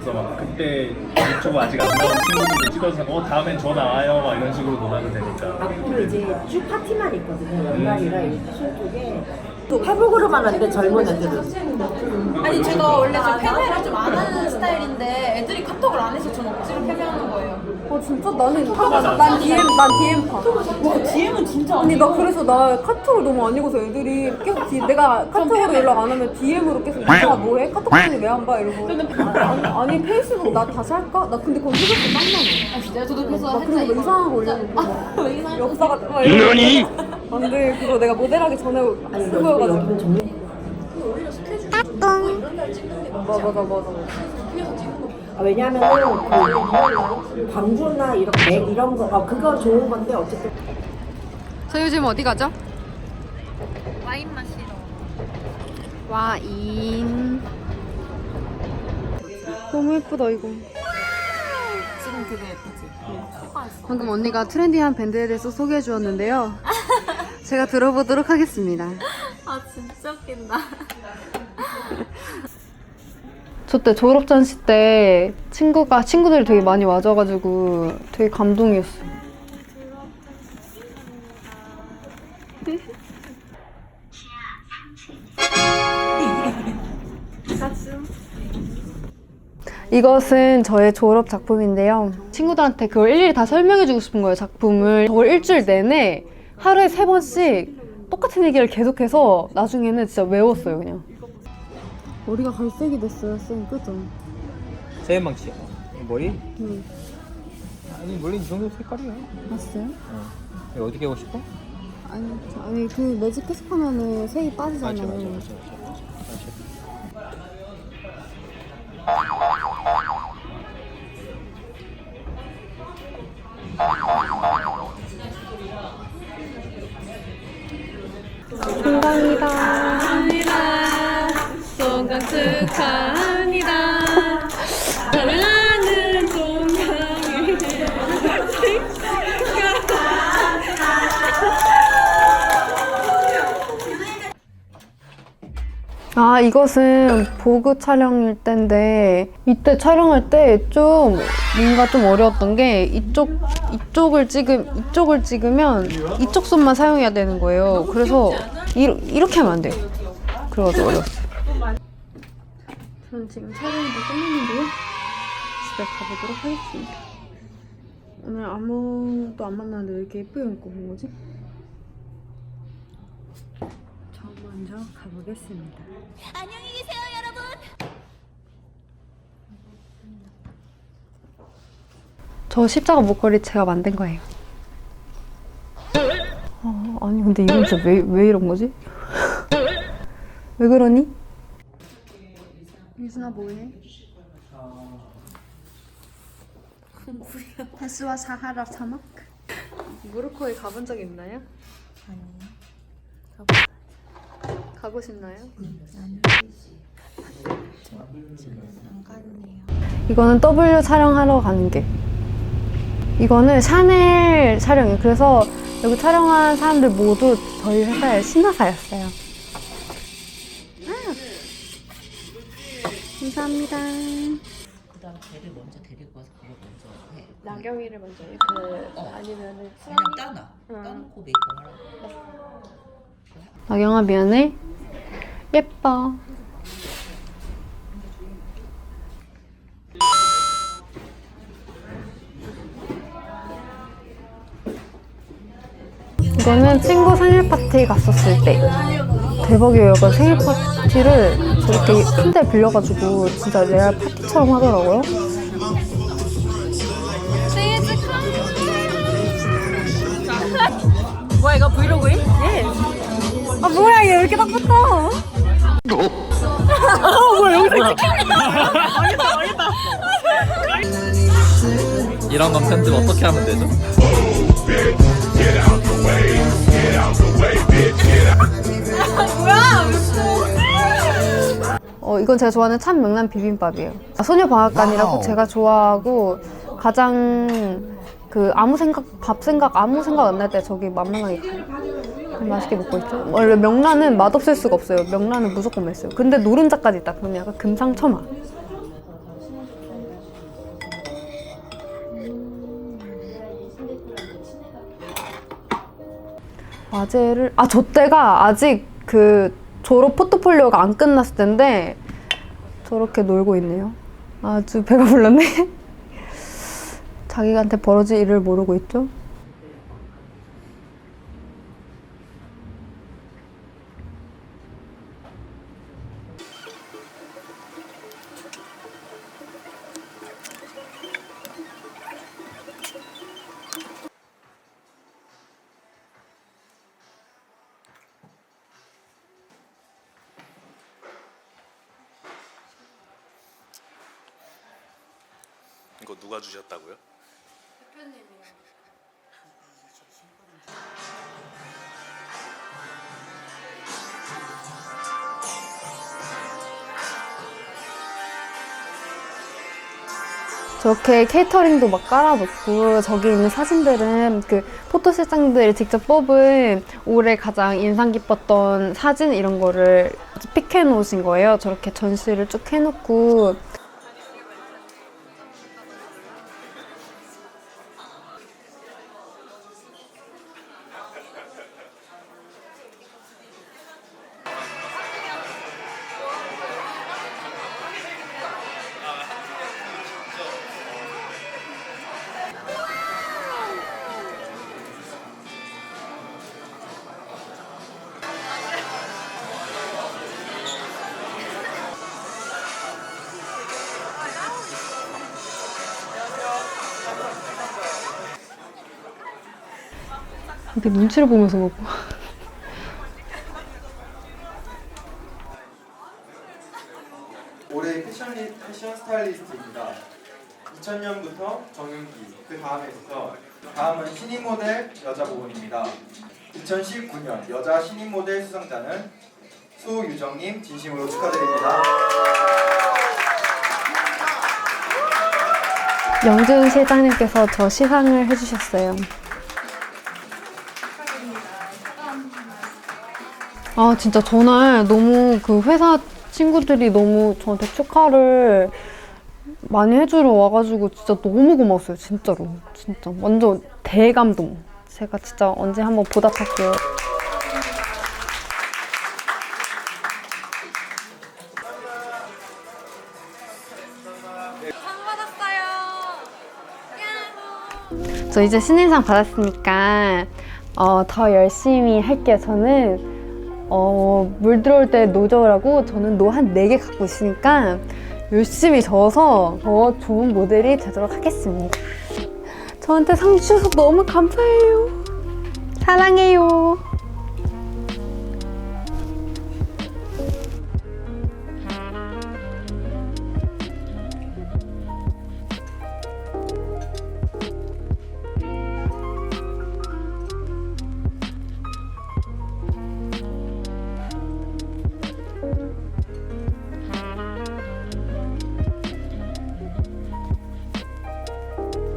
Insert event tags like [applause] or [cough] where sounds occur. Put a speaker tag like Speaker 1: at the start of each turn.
Speaker 1: 그래서 막 그때 유튜브 아직 안 나온 친구들도 찍어서 어 다음엔 저 나와요 막 이런 식으로 놀아도 되니까
Speaker 2: 앞으로 이제 쭉 파티만 있거든요. 연말이라 이술 쪽에 또 회복으로만 하는데 젊은 애들은
Speaker 3: 아니 제가 원래 좀 패배를 좀 안 하는 스타일인데 애들이 카톡을 안 해서 전 억지로 패배하는.
Speaker 4: 어 진짜? 나는 카, 난 DM 난 DM 파.
Speaker 3: 와 DM은 진짜
Speaker 4: 아니 나 그래서 나 카톡을 너무 안 읽어서 애들이 계속 D, 내가 카톡으로 연락 안 하면 DM으로 계속 아 뭐해? 카톡 왜안 봐? 이러고. 아니, 아니 페이스북 나 다시 할까? 나 근데 그거 해줬어 땀나네
Speaker 3: 아 진짜 저도 그래서
Speaker 4: 나 그리고 뭐 이상한 거
Speaker 3: 아, 왜 이상한 거
Speaker 4: 역사가 막 이러고. 안돼. 그거 내가 모델하기 전에
Speaker 2: 아니
Speaker 4: 쓰고.
Speaker 2: 여기
Speaker 4: 해가지고
Speaker 2: 정말
Speaker 4: 맞아 맞아 맞아
Speaker 2: 아, 왜냐하면 그 광주나 이런 맥 이런 거 어, 그거 좋은 건데 어쨌든
Speaker 4: 저 요즘 어디 가죠?
Speaker 3: 와인 마시러.
Speaker 4: 와인 너무 예쁘다 이거
Speaker 3: 지금 되게 예쁘지?
Speaker 4: 방금 언니가 트렌디한 밴드에 대해서 소개해 주었는데요 제가 들어보도록 하겠습니다 [laughs]
Speaker 3: 아 진짜 웃긴다.
Speaker 4: 저 때 졸업 전시 때 친구가 친구들이 되게 많이 와줘가지고 되게 감동이었어요. [laughs] 이것은 저의 졸업 작품인데요. 친구들한테 그걸 일일이 다 설명해주고 싶은 거예요, 작품을. 저걸 일주일 내내 하루에 세 번씩 똑같은 얘기를 계속해서 나중에는 진짜 외웠어요, 그냥. 머리가 갈색이 됐어요, 쌤. 그죠?
Speaker 1: 세연망치 머리?
Speaker 4: 응.
Speaker 1: 아니 머리 이 정도 색깔이야
Speaker 4: 봤어요?
Speaker 1: 어. 어떻게 하고 싶어?
Speaker 4: 아니, 저- 아니 그 매직 계속하면은 색이 빠지잖아요.
Speaker 1: 맞아 맞아 맞아
Speaker 4: 건강 축하합니다. 사랑하는. 아 이것은 보그 촬영일 때인데 이때 촬영할 때 좀 뭔가 좀 어려웠던 게 이쪽 이쪽을 찍음 이쪽을 찍으면 이쪽 손만 사용해야 되는 거예요. 그래서 이, 이렇게 하면 안 돼. 그래가지고 어려웠어요. 저는 지금 촬영이 다 끝났는데요. 집에 가보도록 하겠습니다. 오늘 아무도 안 만나는데 왜 이렇게 예쁘게 입고 온 거지? 저 먼저 가보겠습니다.
Speaker 3: 안녕히 계세요 여러분.
Speaker 4: 저 십자가 목걸이 제가 만든 거예요. 어, 아니 근데 이건 진짜 왜, 왜 이런 거지? [laughs] 왜 그러니? 유준아 뭐해? 헬스와 사하라 사막? 모로코에 가본 적 있나요? 아니요. 가고 싶나요? 이거는 W 촬영하러 가는 게. 이거는 샤넬 촬영이에요. 그래서 여기 촬영한 사람들 모두 저희 회사의 신화사였어요. 감사합니다.
Speaker 5: 그다음 걔를 먼저 데리고 와서 그걸 먼저 해.
Speaker 4: 나경이를 먼저 해. 그 아니면은
Speaker 5: 그냥 따놔. 따놓고 메이크업 하라고.
Speaker 4: 나경아 미안해. 예뻐. 이거는 친구 생일 파티 갔었을 때 대박이에요. 약간 생일 파티 를 저렇게 큰 데 빌려가지고 진짜 레알 파티처럼 하더라고요. [laughs]
Speaker 3: 뭐야 이거 브이로그임? 예.
Speaker 4: 아 뭐야 얘 왜 이렇게 딱 붙어? [laughs] [laughs]
Speaker 1: 이런 건 편집 어떻게 하면 되죠?
Speaker 4: 이건 제가 좋아하는 참 명란 비빔밥이에요. 아, 소녀방앗간이라고 제가 좋아하고 가장 그 아무 생각 밥 생각 아무 생각 안 날 때 저기 만만하게 맛있게 먹고 있죠. 원래 명란은 맛없을 수가 없어요. 명란은 무조건 맛있어요. 근데 노른자까지 있다 그러면 약간 금상첨화. 과제를 아 저 때가 아직 그 졸업 포트폴리오가 안 끝났을 텐데 저렇게 놀고 있네요. 아주 배가 불렀네. [laughs] 자기한테 벌어질 일을 모르고 있죠.
Speaker 1: 거 누가 주셨다고요?
Speaker 4: 저렇게 케이터링도 막 깔아놓고 저기 있는 사진들은 그 포토실장들이 직접 뽑은 올해 가장 인상 깊었던 사진 이런 거를 픽해 놓으신 거예요. 저렇게 전시를 쭉 해놓고 이렇게 눈치를 보면서 먹고
Speaker 6: 올해 패션, 리- 패션 스타일리스트입니다. 2000년부터 정윤기, 그 다음에부터 다음은 신인 모델 여자 부분입니다. 2019년 여자 신인 모델 수상자는 수유정님 진심으로 축하드립니다.
Speaker 4: 영준 실장님께서 저 시상을 해주셨어요. 아 진짜 전날 너무 그 회사 친구들이 너무 저한테 축하를 많이 해주러 와가지고 진짜 너무 고마웠어요 진짜로. 진짜 완전 대감동. 제가 진짜 언제 한번 보답할게요. 저 이제 신인상 받았으니까 어, 더 열심히 할게요. 저는 어, 물 들어올 때 노저우라고 저는 노한 4개 갖고 있으니까 열심히 저어서 더 좋은 모델이 되도록 하겠습니다. 저한테 상 주셔서 너무 감사해요. 사랑해요.